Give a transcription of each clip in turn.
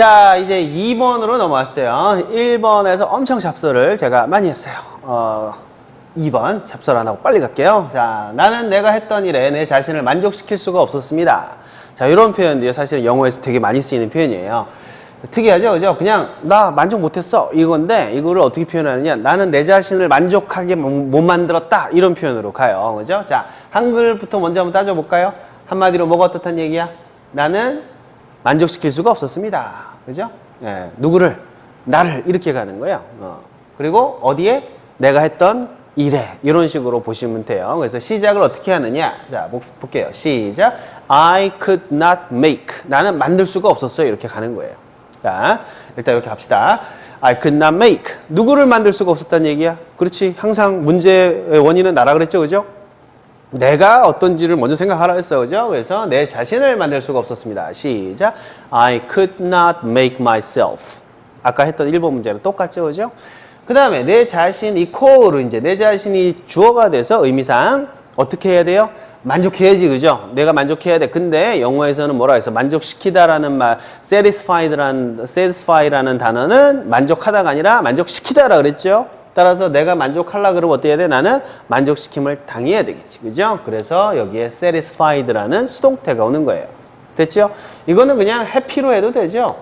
자, 이제 2번으로 넘어왔어요. 1번에서 엄청 잡설을 제가 많이 했어요. 어, 2번 잡설 안 하고 빨리 갈게요. 자, 나는 내가 했던 일에 내 자신을 만족시킬 수가 없었습니다. 자, 이런 표현들이 사실 영어에서 되게 많이 쓰이는 표현이에요. 특이하죠, 그죠? 그냥 나 만족 못했어 이건데 이거를 어떻게 표현하느냐? 나는 내 자신을 만족하게 못못 만들었다 이런 표현으로 가요, 그죠? 자, 한글부터 먼저 한번 따져볼까요? 한마디로 뭐가 어떻단 얘기야? 나는 만족시킬 수가 없었습니다. 그죠? 예, 누구를? 나를 이렇게 가는 거예요. 어. 그리고 어디에? 내가 했던 일에 이런 식으로 보시면 돼요. 그래서 시작을 어떻게 하느냐? 자, 보- 볼게요. 시작. I could not make. 나는 만들 수가 없었어요. 이렇게 가는 거예요. 자, 일단 이렇게 합시다. I could not make. 누구를 만들 수가 없었다는 얘기야? 그렇지. 항상 문제의 원인은 나라 그랬죠. 그죠? 내가 어떤지를 먼저 생각하라 했어. 그죠? 그래서 내 자신을 만들 수가 없었습니다. 시작. I could not make myself. 아까 했던 1번 문제랑 똑같죠. 그죠? 그 다음에 내 자신 이코어로 이제 내 자신이 주어가 돼서 의미상 어떻게 해야 돼요? 만족해야지, 그죠? 내가 만족해야 돼. 근데 영어에서는 뭐라 해서 만족시키다라는 말, satisfied라는, satisfy라는 단어는 만족하다가 아니라 만족시키다라 그랬죠? 따라서 내가 만족하려 그러면 어떻게 해야 돼? 나는 만족시킴을 당해야 되겠지. 그죠? 그래서 여기에 satisfied라는 수동태가 오는 거예요. 됐죠? 이거는 그냥 happy로 해도 되죠?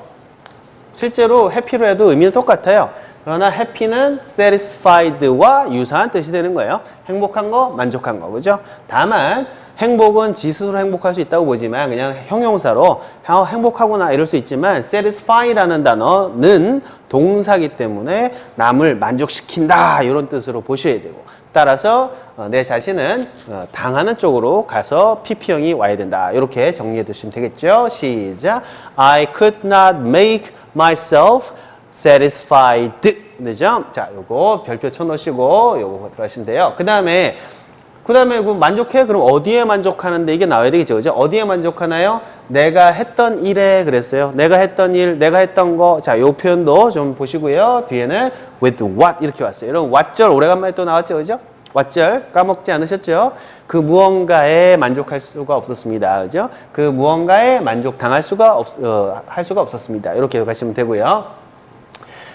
실제로 해피로 해도 의미는 똑같아요. 그러나 해피는 satisfied와 유사한 뜻이 되는 거예요. 행복한 거, 만족한 거, 그죠? 다만 행복은 지 스스로 행복할 수 있다고 보지만 그냥 형용사로 아, 행복하구나 이럴 수 있지만 satisfy라는 단어는 동사기 때문에 남을 만족시킨다 이런 뜻으로 보셔야 되고 따라서 어, 내 자신은 어, 당하는 쪽으로 가서 PP형이 와야 된다. 이렇게 정리해 두시면 되겠죠. 시작. I could not make myself satisfied. 그죠? 자, 요거 별표 쳐놓으시고 요거 들어가시면 돼요. 그 다음에 그 다음에 그 만족해? 그럼 어디에 만족하는데 이게 나와야 되겠죠. 그죠? 어디에 만족하나요? 내가 했던 일에 그랬어요. 내가 했던 일, 내가 했던 거. 자, 요 표현도 좀 보시고요. 뒤에는 with what 이렇게 왔어요. 이런 what절 오래간만에 또 나왔죠. 그죠? what절 까먹지 않으셨죠? 그 무언가에 만족할 수가 없었습니다. 그죠? 그 무언가에 만족당할 수가 없, 어, 할 수가 없었습니다. 이렇게 가시면 되고요.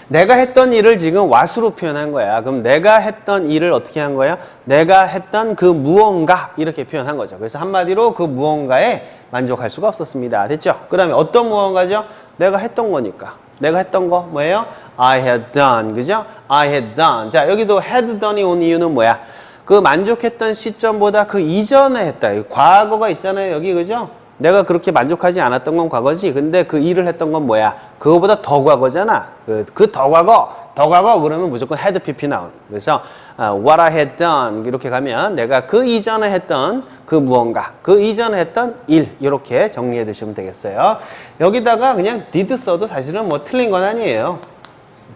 내가 했던 일을 지금 what으로 표현한 거야. 그럼 내가 했던 일을 어떻게 한 거야? 내가 했던 그 무언가 이렇게 표현한 거죠. 그래서 한마디로 그 무언가에 만족할 수가 없었습니다. 됐죠? 그 다음에 어떤 무언가죠? 내가 했던 거니까. 내가 했던 거 뭐예요? I had done. 그죠? I had done. 자, 여기도 had done이 온 이유는 뭐야? 그 만족했던 시점보다 그 이전에 했다. 이 과거가 있잖아요. 여기 그죠? 내가 그렇게 만족하지 않았던 건 과거지. 근데 그 일을 했던 건 뭐야? 그거보다 더 과거잖아. 그, 그 더 과거, 더 과거 그러면 무조건 had pp 나온. 그래서 어, what I had done 이렇게 가면 내가 그 이전에 했던 그 무언가, 그 이전에 했던 일 이렇게 정리해 두시면 되겠어요. 여기다가 그냥 did 써도 사실은 뭐 틀린 건 아니에요.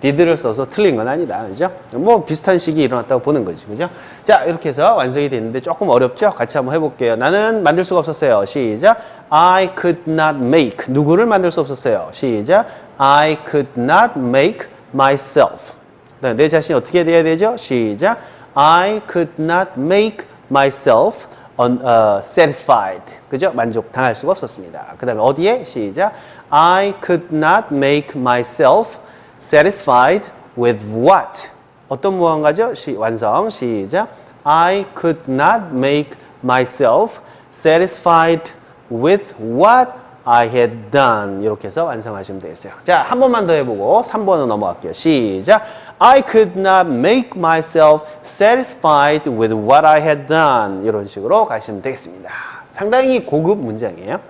Did를 써서 틀린 건 아니다. 그죠? 뭐 비슷한 식이 일어났다고 보는 거지. 그죠? 자, 이렇게 해서 완성이 됐는데 조금 어렵죠? 같이 한번 해볼게요. 나는 만들 수가 없었어요. 시작. I could not make. 누구를 만들 수 없었어요. 시작. I could not make myself. 그다음에 내 자신이 어떻게 돼야 되죠? 시작. I could not make myself un, uh, satisfied. 그죠? 만족당할 수가 없었습니다. 그 다음에 어디에? 시작. I could not make myself satisfied with what? 어떤 무언가죠? 시, 완성. 시작. I could not make myself satisfied with what I had done. 이렇게 해서 완성하시면 되겠어요. 자, 한 번만 더 해보고 3번으로 넘어갈게요. 시작. I could not make myself satisfied with what I had done. 이런 식으로 가시면 되겠습니다. 상당히 고급 문장이에요.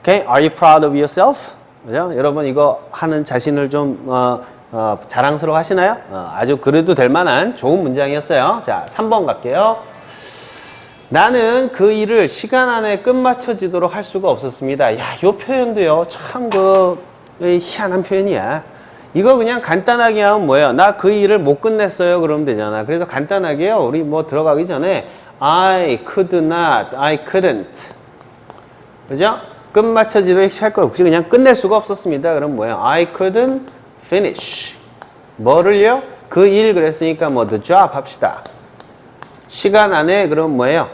Okay, are you proud of yourself? 그죠? 여러분 이거 하는 자신을 좀 어, 어, 자랑스러워 하시나요? 어, 아주 그래도 될 만한 좋은 문장이었어요. 자, 3번 갈게요. 나는 그 일을 시간 안에 끝마쳐지도록 할 수가 없었습니다. 야, 요 표현도요, 참 그, 희한한 표현이야. 이거 그냥 간단하게 하면 뭐예요? 나 그 일을 못 끝냈어요. 그러면 되잖아. 그래서 간단하게요, 우리 뭐 들어가기 전에 I could not, I couldn't. 그죠? 끝마쳐지도록 할거 없이 그냥 끝낼 수가 없었습니다. 그럼 뭐예요? I couldn't finish. 뭐를요? 그 일 그랬으니까 뭐 the job 합시다. 시간 안에 그럼 뭐예요?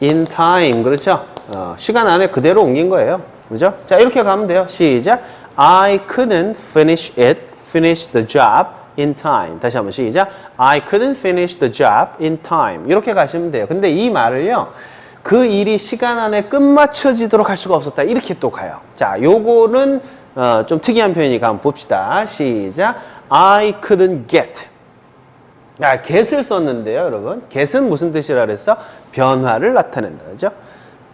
in time 그렇죠? 어, 시간 안에 그대로 옮긴 거예요. 그죠? 자 이렇게 가면 돼요. 시작. I couldn't finish it, finish the job in time. 다시 한번 시작. I couldn't finish the job in time. 이렇게 가시면 돼요. 근데 이 말을요. 그 일이 시간 안에 끝마쳐지도록 할 수가 없었다. 이렇게 또 가요. 자, 요거는 어, 좀 특이한 표현이니까 한번 봅시다. 시작. I couldn't get. 야, get을 썼는데요, 여러분. get은 무슨 뜻이라 그랬어? 변화를 나타낸다. 그죠?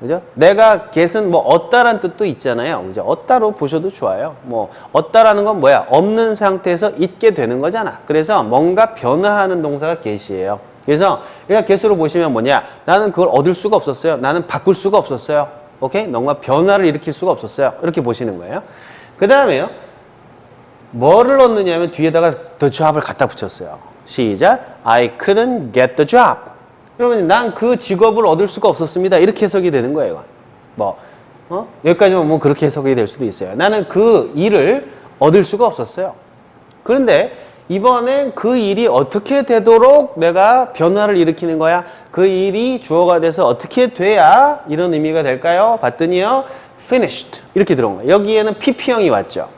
그죠? 내가 get은 뭐 얻다란 뜻도 있잖아요. 그죠? 얻다로 보셔도 좋아요. 뭐 얻다라는 건 뭐야? 없는 상태에서 있게 되는 거잖아. 그래서 뭔가 변화하는 동사가 get이에요. 그래서 그냥 get으로 보시면 뭐냐? 나는 그걸 얻을 수가 없었어요. 나는 바꿀 수가 없었어요. 오케이? 뭔가 변화를 일으킬 수가 없었어요. 이렇게 보시는 거예요. 그 다음에요. 뭐를 얻느냐 하면 뒤에다가 the job을 갖다 붙였어요. 시작. I couldn't get the job. 그러면 난 그 직업을 얻을 수가 없었습니다. 이렇게 해석이 되는 거예요. 뭐, 어? 여기까지만 뭐 그렇게 해석이 될 수도 있어요. 나는 그 일을 얻을 수가 없었어요. 그런데 이번엔 그 일이 어떻게 되도록 내가 변화를 일으키는 거야? 그 일이 주어가 돼서 어떻게 돼야 이런 의미가 될까요? 봤더니요. finished. 이렇게 들어온 거예요. 여기에는 PP형이 왔죠.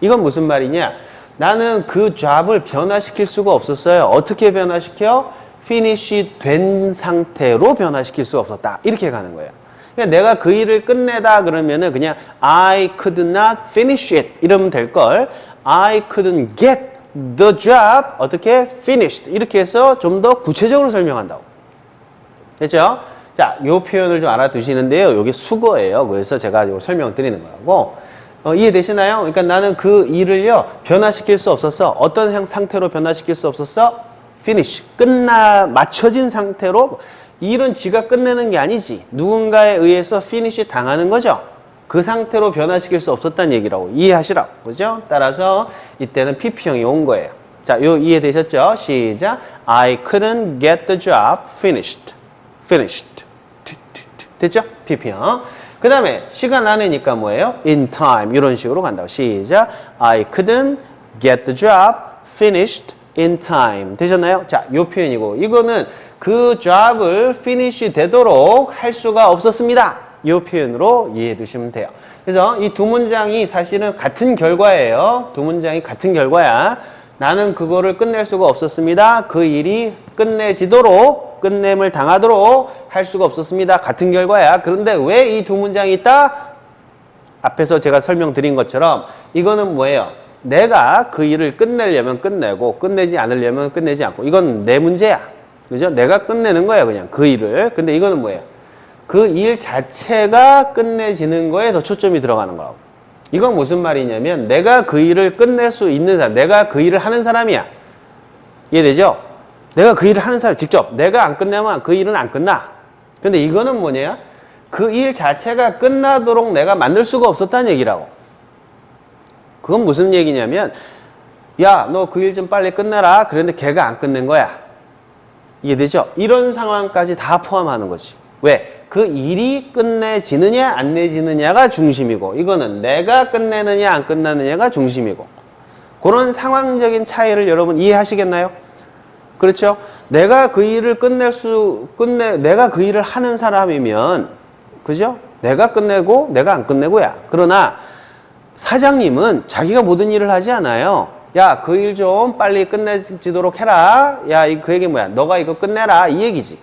이건 무슨 말이냐? 나는 그 잡을 변화시킬 수가 없었어요. 어떻게 변화시켜? finish 된 상태로 변화시킬 수가 없었다. 이렇게 가는 거예요. 그러니까 내가 그 일을 끝내다 그러면은 그냥 I could not finish it 이러면 될 걸. I couldn't get the job 어떻게 finished 이렇게 해서 좀 더 구체적으로 설명한다고. 됐죠? 자, 요 표현을 좀 알아두시는데요. 요게 수거예요. 그래서 제가 요 설명 드리는 거라고. 어, 이해되시나요? 그러니까 나는 그 일을요, 변화시킬 수 없었어. 어떤 형- 상태로 변화시킬 수 없었어? finish. 끝나, 맞춰진 상태로 일은 지가 끝내는 게 아니지. 누군가에 의해서 finish 당하는 거죠. 그 상태로 변화시킬 수 없었다는 얘기라고 이해하시라고. 그죠? 따라서 이때는 PP형이 온 거예요. 자, 요 이해되셨죠? 시작. I couldn't get the job finished. finished. 됐죠? PP형. 그 다음에 시간 안에니까 뭐예요? in time 이런 식으로 간다고 시작 I couldn't get the job finished in time 되셨나요? 자, 요 표현이고 이거는 그 job을 finish 되도록 할 수가 없었습니다 요 표현으로 이해해 두시면 돼요 그래서 이 두 문장이 사실은 같은 결과예요 두 문장이 같은 결과야 나는 그거를 끝낼 수가 없었습니다 그 일이 끝내지도록 끝냄을 당하도록 할 수가 없었습니다. 같은 결과야. 그런데 왜 이 두 문장이 있다? 앞에서 제가 설명드린 것처럼 이거는 뭐예요? 내가 그 일을 끝내려면 끝내고 끝내지 않으려면 끝내지 않고 이건 내 문제야. 그죠? 내가 끝내는 거야 그냥 그 일을. 근데 이거는 뭐예요? 그 일 자체가 끝내지는 거에 더 초점이 들어가는 거라고. 이건 무슨 말이냐면 내가 그 일을 끝낼 수 있는 사람, 내가 그 일을 하는 사람이야. 이해되죠? 내가 그 일을 하는 사람 직접 내가 안 끝내면 그 일은 안 끝나. 근데 이거는 뭐냐? 그 일 자체가 끝나도록 내가 만들 수가 없었다는 얘기라고. 그건 무슨 얘기냐면 야, 너 그 일 좀 빨리 끝내라. 그런데 걔가 안 끝낸 거야. 이해되죠? 이런 상황까지 다 포함하는 거지. 왜? 그 일이 끝내지느냐 안 내지느냐가 중심이고 이거는 내가 끝내느냐 안 끝나느냐가 중심이고 그런 상황적인 차이를 여러분 이해하시겠나요? 그렇죠? 내가 그 일을 끝낼 수, 끝내, 내가 그 일을 하는 사람이면, 그죠? 내가 끝내고, 내가 안 끝내고야. 그러나, 사장님은 자기가 모든 일을 하지 않아요. 야, 그 일 좀 빨리 끝내지도록 해라. 야, 이- 그 얘기 뭐야? 너가 이거 끝내라. 이 얘기지.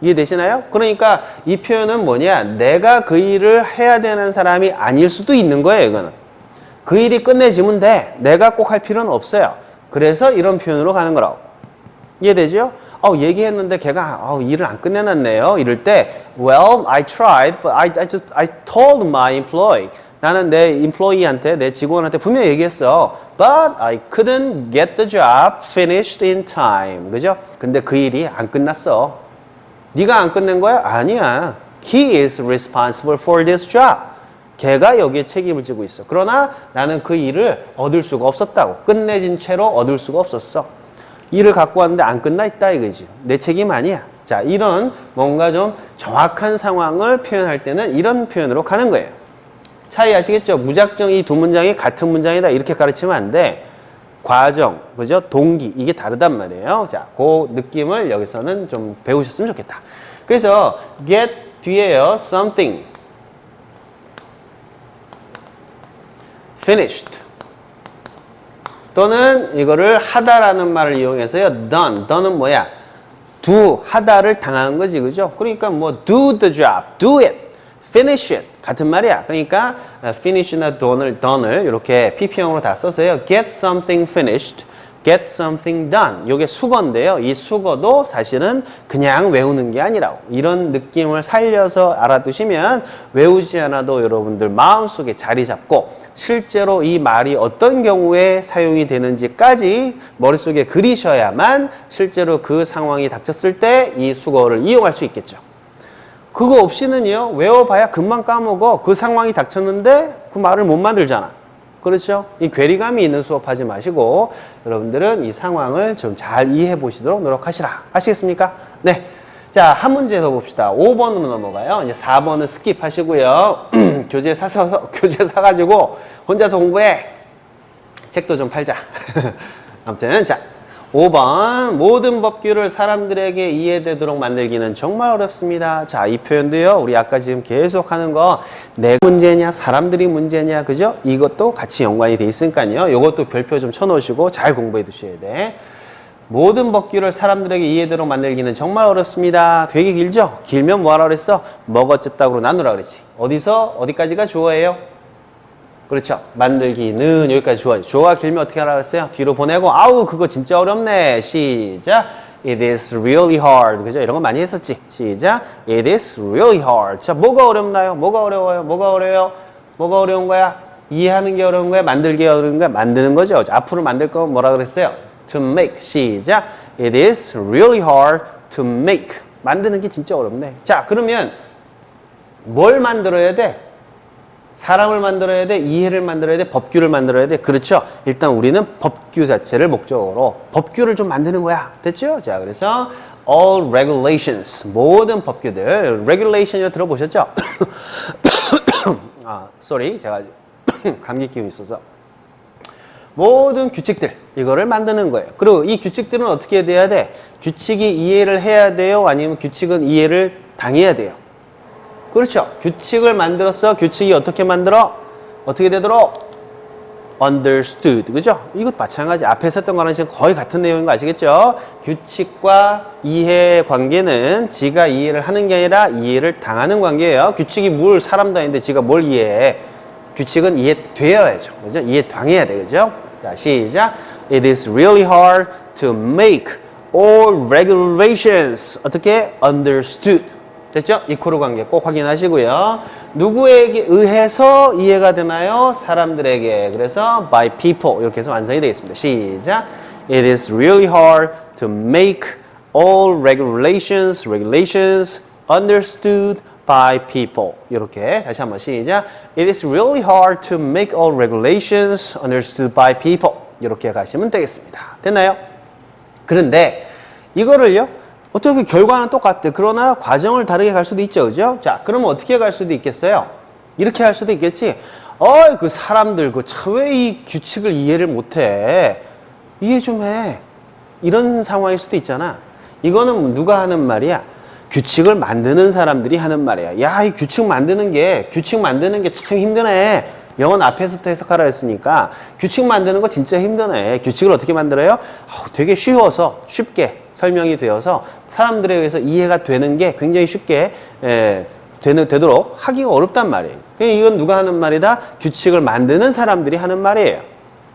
이해되시나요? 그러니까 이 표현은 뭐냐? 내가 그 일을 해야 되는 사람이 아닐 수도 있는 거예요, 이거는. 그 일이 끝내지면 돼. 내가 꼭 할 필요는 없어요. 그래서 이런 표현으로 가는 거라고. 이해되죠? 어, 얘기했는데 걔가 어, 일을 안 끝내놨네요. 이럴 때, well, I tried, but I, I just I told my employee. 나는 내 employee한테 내 직원한테 분명히 얘기했어. But I couldn't get the job finished in time. 그죠? 근데 그 일이 안 끝났어. 네가 안 끝낸 거야? 아니야. He is responsible for this job. 걔가 여기에 책임을 지고 있어. 그러나 나는 그 일을 얻을 수가 없었다고. 끝내진 채로 얻을 수가 없었어. 일을 갖고 왔는데 안 끝나 있다 이거지. 내 책임 아니야. 자, 이런 뭔가 좀 정확한 상황을 표현할 때는 이런 표현으로 가는 거예요. 차이 아시겠죠? 무작정 이 두 문장이 같은 문장이다 이렇게 가르치면 안 돼. 과정, 그죠? 동기 이게 다르단 말이에요. 자, 그 느낌을 여기서는 좀 배우셨으면 좋겠다. 그래서 get 뒤에요 something finished. 또는 이거를 하다라는 말을 이용해서요. done. done은 뭐야? do, 하다를 당한 거지, 그죠? 그러니까 뭐 do the job, do it, finish it 같은 말이야. 그러니까 어, finish나 done을, done을 이렇게 pp형으로 다 써서요. get something finished, get something done. 이게 수거인데요. 이 수거도 사실은 그냥 외우는 게 아니라 이런 느낌을 살려서 알아두시면 외우지 않아도 여러분들 마음속에 자리 잡고 실제로 이 말이 어떤 경우에 사용이 되는지까지 머릿속에 그리셔야만 실제로 그 상황이 닥쳤을 때 이 수거를 이용할 수 있겠죠. 그거 없이는요, 외워봐야 금방 까먹어. 그 상황이 닥쳤는데 그 말을 못 만들잖아. 그렇죠? 이 괴리감이 있는 수업하지 마시고 여러분들은 이 상황을 좀 잘 이해해 보시도록 노력하시라. 아시겠습니까? 네. 자, 한 문제 더 봅시다. 5번으로 넘어가요. 이제 4번은 스킵하시고요. 교재 사서, 교재 사가지고 혼자서 공부해. 책도 좀 팔자. 아무튼, 자, 5번. 모든 법규를 사람들에게 이해되도록 만들기는 정말 어렵습니다. 자, 이 표현도요, 우리 아까 지금 계속 하는 거, 내 문제냐, 사람들이 문제냐, 그죠? 이것도 같이 연관이 돼 있으니까요. 이것도 별표 좀 쳐놓으시고 잘 공부해 두셔야 돼. 모든 법규를 사람들에게 이해되도록 만들기는 정말 어렵습니다. 되게 길죠? 길면 뭐하라 그랬어? 먹어쨌다고 나누라 그랬지. 어디서 어디까지가 주어예요? 그렇죠. 만들기는 여기까지 주어죠. 주어가 길면 어떻게 하라 그랬어요? 뒤로 보내고 아우 그거 진짜 어렵네. 시작. It is really hard. 그죠? 이런 거 많이 했었지. 시작. It is really hard. 자, 뭐가 어렵나요? 뭐가 어려워요? 뭐가 어려워요? 뭐가 어려운 거야? 이해하는 게 어려운 거야? 만들기 어려운 거야? 만드는 거죠. 앞으로 만들 건 뭐라 그랬어요? To make. 시작. It is really hard to make. 만드는 게 진짜 어렵네. 자, 그러면 뭘 만들어야 돼? 사람을 만들어야 돼, 이해를 만들어야 돼, 법규를 만들어야 돼. 그렇죠? 일단 우리는 법규 자체를 목적으로 법규를 좀 만드는 거야. 됐죠? 자, 그래서 all regulations 모든 법규들 regulation이라 들어보셨죠? 아, sorry. 제가 감기 기운이 있어서 모든 규칙들 이거를 만드는 거예요. 그리고 이 규칙들은 어떻게 돼야 돼? 규칙이 이해를 해야 돼요? 아니면 규칙은 이해를 당해야 돼요? 그렇죠. 규칙을 만들었어. 규칙이 어떻게 만들어? 어떻게 되도록? understood. 그죠? 이것 마찬가지. 앞에서 했던 거랑 지금 거의 같은 내용인 거 아시겠죠? 규칙과 이해의 관계는 지가 이해를 하는 게 아니라 이해를 당하는 관계예요. 규칙이 뭘 사람도 아닌데 지가 뭘 이해해? 규칙은 이해되어야죠. 그죠? 이해 당해야 돼. 그죠? 자, 시작. It is really hard to make all regulations 어떻게 understood. 됐죠? 이코르 관계 꼭 확인하시고요. 누구에게 의해서 이해가 되나요? 사람들에게. 그래서 by people 이렇게 해서 완성이 되겠습니다. 시작. It is really hard to make all regulations, regulations understood by people. 이렇게 다시 한번 시작. It is really hard to make all regulations understood by people. 이렇게 가시면 되겠습니다. 됐나요? 그런데 이거를요. 어떻게 결과는 똑같대. 그러나 과정을 다르게 갈 수도 있죠. 그죠? 자, 그러면 어떻게 갈 수도 있겠어요? 이렇게 할 수도 있겠지. 어이, 그 사람들, 그, 참, 왜 이 규칙을 이해를 못 해? 이해 좀 해. 이런 상황일 수도 있잖아. 이거는 누가 하는 말이야? 규칙을 만드는 사람들이 하는 말이야. 야, 이 규칙 만드는 게, 규칙 만드는 게 참 힘드네. 영어는 앞에서부터 해석하라 했으니까 규칙 만드는 거 진짜 힘드네. 규칙을 어떻게 만들어요? 어, 되게 쉬워서 쉽게 설명이 되어서 사람들에 의해서 이해가 되는 게 굉장히 쉽게 에, 되는, 되도록 하기가 어렵단 말이에요. 이건 누가 하는 말이다? 규칙을 만드는 사람들이 하는 말이에요.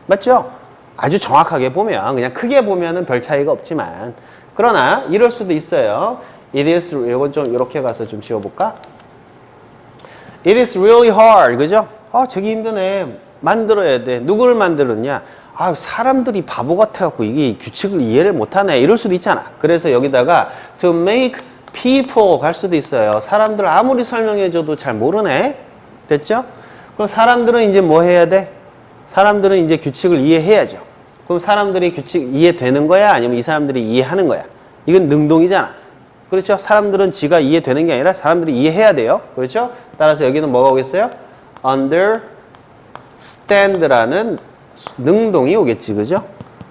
맞죠? 아주 정확하게 보면 그냥 크게 보면은 별 차이가 없지만 그러나 이럴 수도 있어요. It is 이건 좀 이렇게 가서 좀 지워볼까? It is really hard, 그죠? 아, 저기 힘드네. 만들어야 돼. 누구를 만들었냐? 아, 사람들이 바보 같아갖고 이게 규칙을 이해를 못하네. 이럴 수도 있잖아. 그래서 여기다가 to make people 갈 수도 있어요. 사람들 아무리 설명해줘도 잘 모르네. 됐죠? 그럼 사람들은 이제 뭐 해야 돼? 사람들은 이제 규칙을 이해해야죠. 그럼 사람들이 규칙 이해되는 거야? 아니면 이 사람들이 이해하는 거야? 이건 능동이잖아. 그렇죠? 사람들은 지가 이해되는 게 아니라 사람들이 이해해야 돼요. 그렇죠? 따라서 여기는 뭐가 오겠어요? Understand라는 능동이 오겠지, 그죠?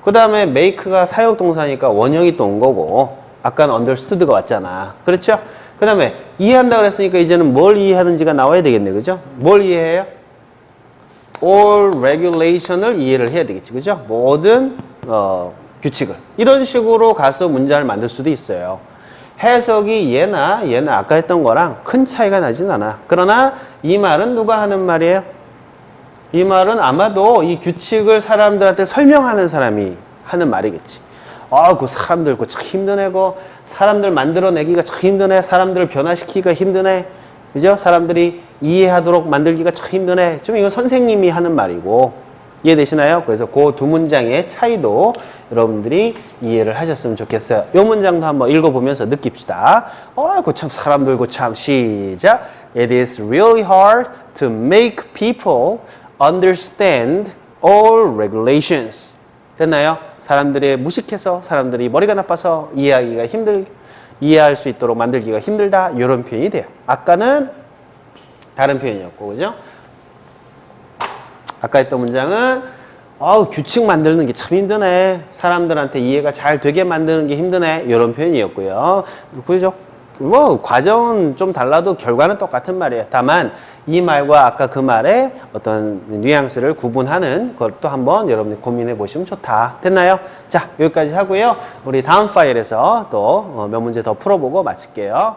그 다음에 make가 사역동사니까 원형이 또 온 거고, 아까는 understood가 왔잖아. 그렇죠? 그 다음에 이해한다 그랬으니까 이제는 뭘 이해하는지가 나와야 되겠네, 그죠? 뭘 이해해요? all regulation을 이해를 해야 되겠지, 그죠? 모든 어, 규칙을 이런 식으로 가서 문장을 만들 수도 있어요. 해석이 얘나 얘나 아까 했던 거랑 큰 차이가 나진 않아. 그러나 이 말은 누가 하는 말이에요? 이 말은 아마도 이 규칙을 사람들한테 설명하는 사람이 하는 말이겠지. 아, 그 사람들 그참 힘드네. 그 사람들 만들어내기가 참 힘드네. 사람들을 변화시키기가 힘드네. 그죠? 사람들이 이해하도록 만들기가 참 힘드네. 좀 이건 선생님이 하는 말이고. 이해되시나요? 그래서 그 두 문장의 차이도 여러분들이 이해를 하셨으면 좋겠어요. 이 문장도 한번 읽어보면서 느낍시다. 어, 그참 사람들 그참 시작. It is really hard to make people understand all regulations. 됐나요? 사람들이 무식해서 사람들이 머리가 나빠서 이해하기가 힘들 이해할 수 있도록 만들기가 힘들다 이런 표현이 돼요. 아까는 다른 표현이었고 그죠? 아까 했던 문장은 아우 규칙 만드는 게 참 힘드네. 사람들한테 이해가 잘 되게 만드는 게 힘드네. 이런 표현이었고요. 그죠? 뭐 과정은 좀 달라도 결과는 똑같은 말이에요. 다만 이 말과 아까 그 말의 어떤 뉘앙스를 구분하는 것도 한번 여러분들 고민해 보시면 좋다. 됐나요? 자, 여기까지 하고요. 우리 다음 파일에서 또 몇 문제 더 풀어보고 마칠게요.